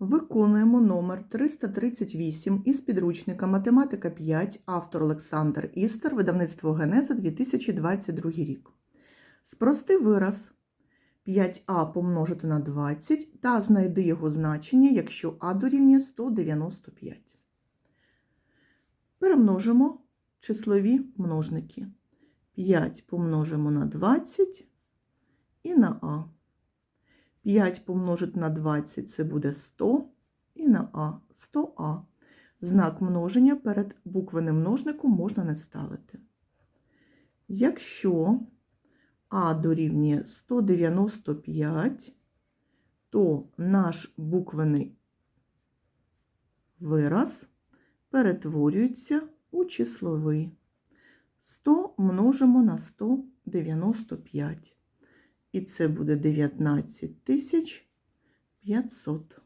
Виконуємо номер 338 із підручника Математика 5, автор Олександр Істер, видавництво Генеза 2022 рік. Спрости вираз 5а помножити на 20 та знайди його значення, якщо а дорівнює 195. Перемножимо числові множники. 5 помножимо на 20 і на а. 5 помножити на 20 це буде 100 і на А 100А. Знак множення перед буквеним множником можна не ставити. Якщо А дорівнює 195, то наш буквений вираз перетворюється у числовий. 100 множимо на 195 і це буде 19 тисяч 500.